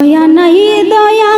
দয়া নাই দয়া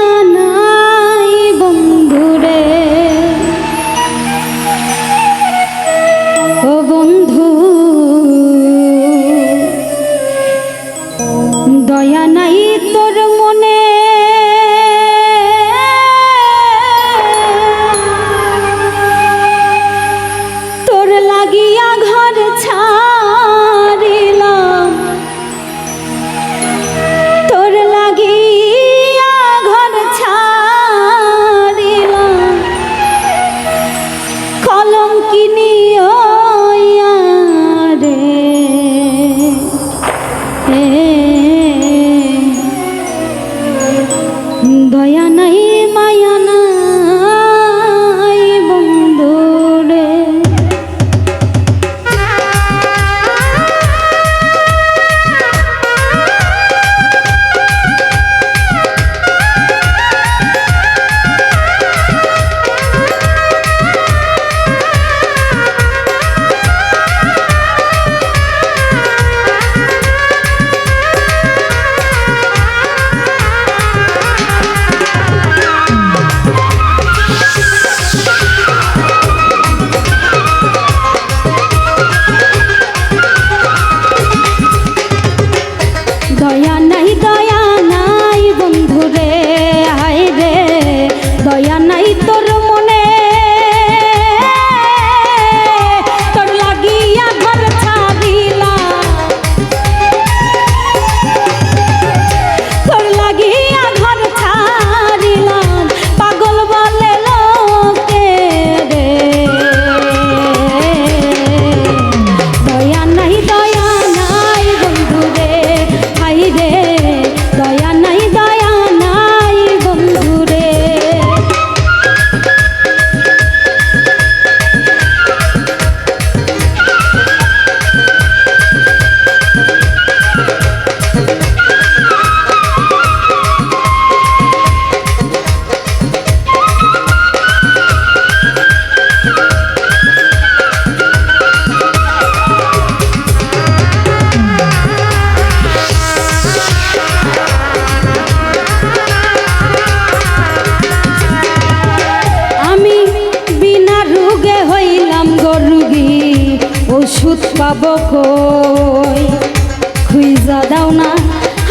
খুইজা দাও না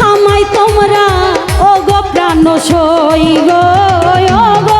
আমায় তোমরা ও গো প্রাণ সই গো গো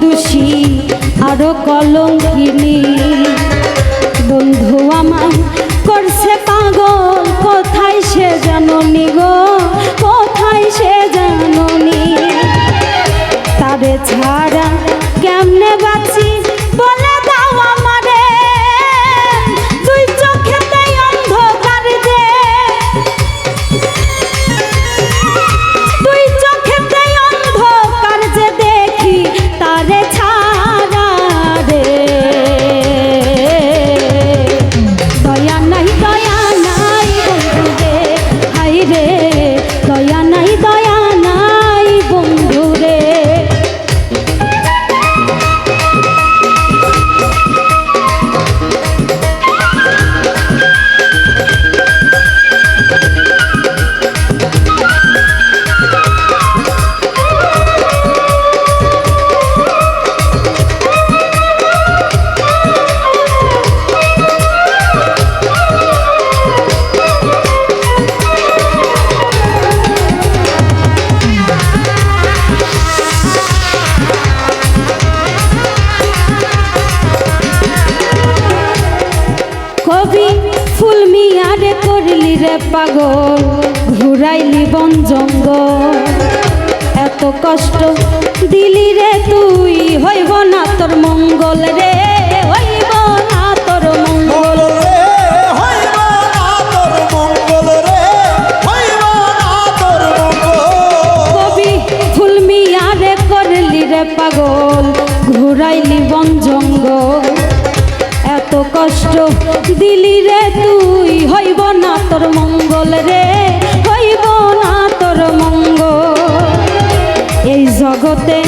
দোষী আরও কলঙ্কিনী। ছবি ফুল মিয়ারে করলি রে পাগল, ঘুরাইলি বন জঙ্গল। এত কষ্ট দিলি রে তুই, হইব না তোর মঙ্গল রে। কষ্ট দিলি রে তুই, হইব না তোর মঙ্গল রে, হইব না তোর মঙ্গল। এই জগতে